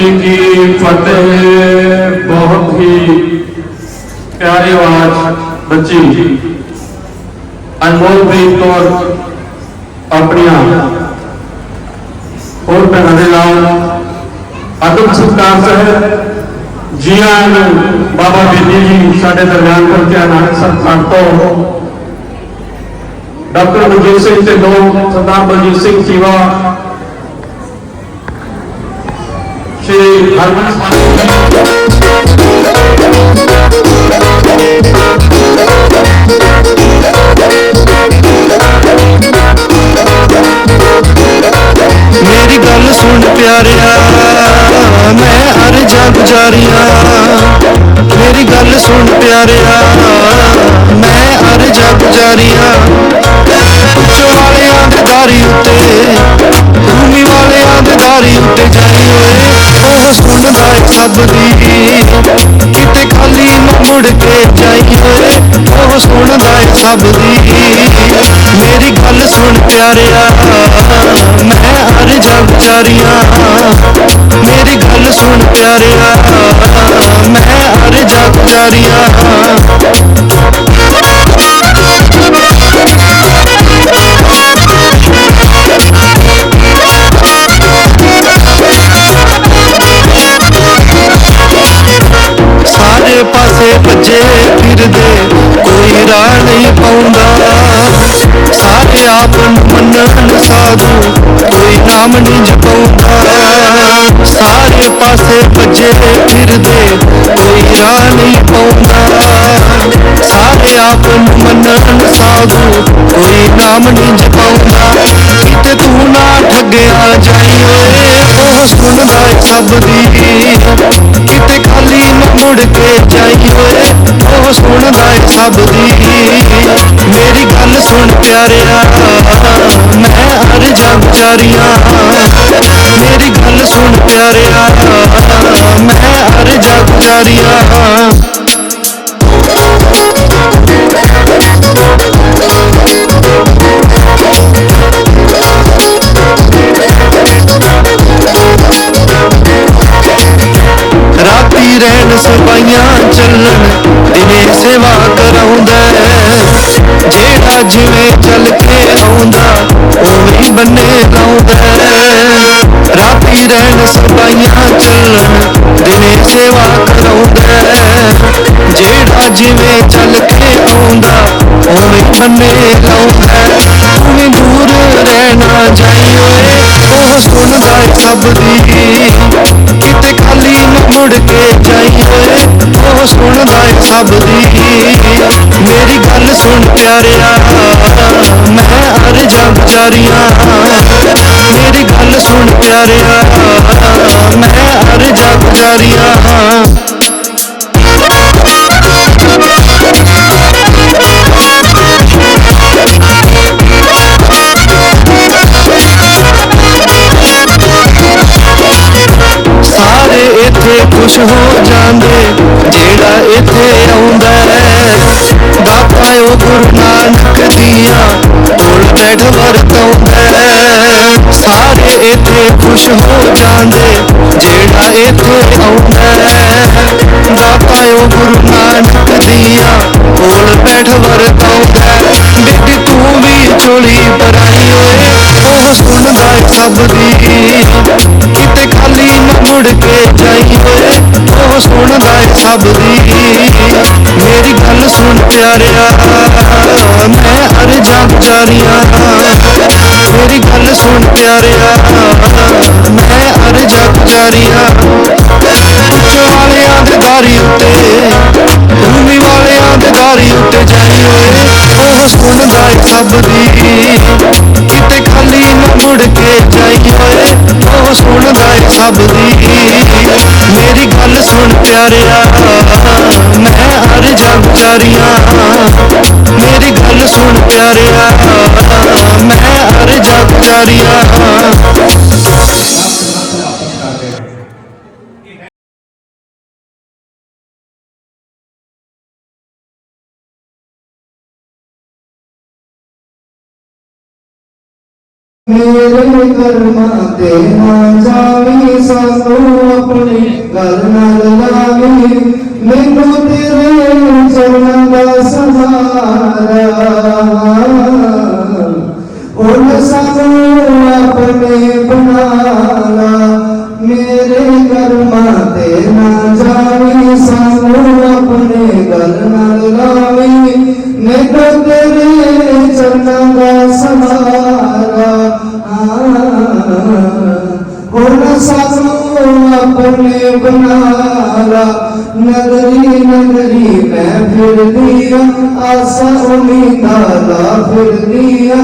جی کی فتح بہت ہی پیاری آواز بچی انمول پریت کور اپنیا اور بہن دے نال ادب ستار سے جی ہاں، آن بابا بیدی جی ساڑھے درمیان کر کے انہاں سب کھانتا ساتھ ڈاکٹر بلجیت سنگھ تے لوگ سردار بلجیت سنگھ سیوا ਹਰਮਨ ਮੇਰੀ ਗੱਲ ਸੁਣ ਪਿਆਰਿਆ, ਮੈਂ ਅਰਜ਼ਾਂ ਗੁਜ਼ਾਰੀਆਂ ਮੇਰੀ ਗੱਲ ਸੁਣ ਪਿਆਰਿਆ, ਮੈਂ ਅਰਜ਼ਾਂ ਗੁਜ਼ਾਰੀਆਂ ਉੱਚ ਵਾਲਿਆਂ ਦੇ ਦਾਰੀ ਉੱਤੇ ਸੁਣਦਾ ਏ ਸਭ ਦੀ ਕਿਤੇ ਖਾਲੀ ਨਾ ਮੁੜ ਕੇ ਜਾਈ ਓਏ ਉਹ ਸੁਣਦਾ ਏ ਸਭ ਦੀ। ਮੇਰੀ ਗੱਲ ਸੁਣ ਪਿਆਰਿਆ, ਮੈਂ ਅਰਜ਼ਾਂ ਗੁਜ਼ਾਰੀਆਂ ਮੇਰੀ ਗੱਲ ਸੁਣ ਪਿਆਰਿਆ, ਮੈਂ ਅਰਜ਼ਾਂ ਗੁਜ਼ਾਰੀਆਂ ਸਾਰੇ ਨਾਮ ਨਹੀਂ ਜਪਾਉਂਦਾ ਸਾਰੇ ਪਾਸੇ ਭੱਜੇ ਫਿਰਦੇ, ਕੋਈ ਰਾਹ ਨਹੀਂ ਪਾਉਂਦਾ ਸਾਰੇ ਆਪ ਨੂੰ ਮੰਨਣ ਸਾਧੂ ਕੋਈ ਨਾਮ ਨਹੀਂ ਜਪਾਉਂਦਾ। ਕਿਤੇ ਤੂੰ ਨਾ ਠੱਗਿਆ ਜਾਈ ਓਏ ਉਹ ਸੁਣਦਾ ਏ ਸਭ ਦੀ ਕਿਤੇ ਖਾਲੀ ਨਾ ਮੁੜ ਕੇ ਜਾਈ ਓਏ ਉਹ ਸੁਣਦਾ ਸਭ ਦੀ ਮੇਰੀ ਗੱਲ ਸੁਣ ਪਿਆਰਿਆ। ਅਰਜ਼ਾਂ ਮੇਰੀ ਗੱਲ ਸੁਣ ਪਿਆਰਿਆ, ਮੈਂ ਹਰ ਅਰਜ਼ਾਂ ਗੁਜ਼ਾਰੀਆਂ ਰਾਤੀ ਰਹਿਣ ਸਪਾਈਆਂ ਚੱਲਣ, ਦਿਨੇ ਸੇਵਾ ਕਰਾਉਂਦਾ। ਜਿਹੜਾ ਜਿਵੇਂ ਚੱਲ ਕੇ ਆਉਂਦਾ, ਉਵੇਂ ਬੰਨੇ ਲਾਉਂਦਾ ਰਾਤੀ ਰਹਿਣ ਸਪਾਈਆਂ ਚੱਲਣ, ਦਿਨੇ ਸੇਵਾ ਕਰਾਉਂਦਾ ਜਿਹੜਾ ਜਿਵੇਂ ਚੱਲ ਕੇ ਆਉਂਦਾ, ਉਵੇਂ ਬੰਨੇ ਲਾਉਂਦਾ ਹੈ। ਤੂੰ ਦੂਰ ਰਹਿਣਾ ਜਾਈ ਓਏ, ਉਹ ਸੁਣਦਾ ਸਭ ਦੀ ਕਿਤੇ ਖਾਲੀ ਨਾ ਮੁੜ ਕੇ ਜਾਈ ਓਏ ਉਹ ਸੁਣਦਾ ਏ ਸਭ ਦੀ। ਮੇਰੀ ਗੱਲ ਸੁਣ ਪਿਆਰਿਆ, ਮੈਂ ਅਰਜ਼ਾਂ ਗੁਜ਼ਾਰੀਆਂ ਮੇਰੀ ਗੱਲ ਸੁਣ ਪਿਆਰਿਆ, ਮੈਂ ਅਰਜ਼ਾਂ ਗੁਜ਼ਾਰੀਆਂ ਸਾਰੇ ਇੱਥੇ ਖੁਸ਼ ਹੋ ਜਾਂਦੇ। ਜਿਹੜਾ ਇੱਥੇ ਆਉਂਦਾ ਹੈ ਦਾਤਾ ਉਹ ਗੁਰੂ ਨਾਨਕ ਦੀਆਂ ਕੋਲ ਬੈਠ ਵਰਤਾਉਂਦਾ ਸਾਰੇ ਇੱਥੇ ਖੁਸ਼ ਹੋ ਜਾਂਦੇ, ਜਿਹੜਾ ਇੱਥੇ ਆਉਂਦਾ ਹੈ ਦਾਤਾ ਉਹ ਗੁਰੂ ਨਾਨਕ ਦੀਆਂ ਕੋਲ ਬੈਠ ਵਰਤਾਉਂਦਾ ਹੈ। ਬੇਟੀ ਤੂੰ ਵੀ ਝੋਲੀ ਭਰਾਈ ਓਏ, ਉਹ ਸੁਣਦਾ ਸਭ ਦੀ। ਕਿਤੇ ਖਾਲੀ ਨਾ ਮੁੜ ਕੇ ਜਾਈ ਓਏ। ਸੁਣਦਾ ਏ ਸਭ ਦੀ। ਮੇਰੀ ਗੱਲ ਸੁਣ ਪਿਆਰਿਆ, ਮੈਂ ਅਰਜ਼ਾਂ ਗੁਜ਼ਾਰੀਆਂ ਮੇਰੀ ਗੱਲ ਸੁਣ ਪਿਆਰਿਆ, ਮੈਂ ਅਰਜ਼ਾਂ ਗੁਜ਼ਾਰੀਆਂ ਉੱਚ ਵਾਲਿਆਂ ਦੇ ਦਾਰੀ ਉੱਤੇ ਭੂਮੀ ਵਾਲਿਆਂ ਦੇ ਦਾਰੀ ਉੱਤੇ ਜਾਈ ਓਏ ਉਹ ਸੁਣਦਾ ਏ ਸਭ ਦੀ। ਕਿਤੇ ਖਾਲੀ ਨਾ ਮੁੜ ਕੇ ਜਾਈ ਓਏ ਉਹ ਸੁਣਦਾ ਏ ਸਭ ਦੀ। ਗੱਲ ਸੁਣ ਪਿਆਰਿਆ ਮੈਂ ਅਰਜ਼ਾਂ ਗੁਜ਼ਾਰੀਆਂ ਮੇਰੀ ਗੱਲ ਸੁਣ ਪਿਆਰਿਆ ਮੈਂ ਅਰਜ਼ਾਂ ਗੁਜ਼ਾਰੀਆਂ ਮੇਰੇ ਕਰਮਾਂ ਤੇ ਨਾ ਜਾਵੀ ਸਾਨੂੰ ਆਪਣੇ ਘਰ ਨਾਲ ਲਾਵੀ। ਮੈਨੂੰ ਤੇਰਾ سازوں پر نے بنایا نگری نظری میں پھر دیا آسا امید پھر دیا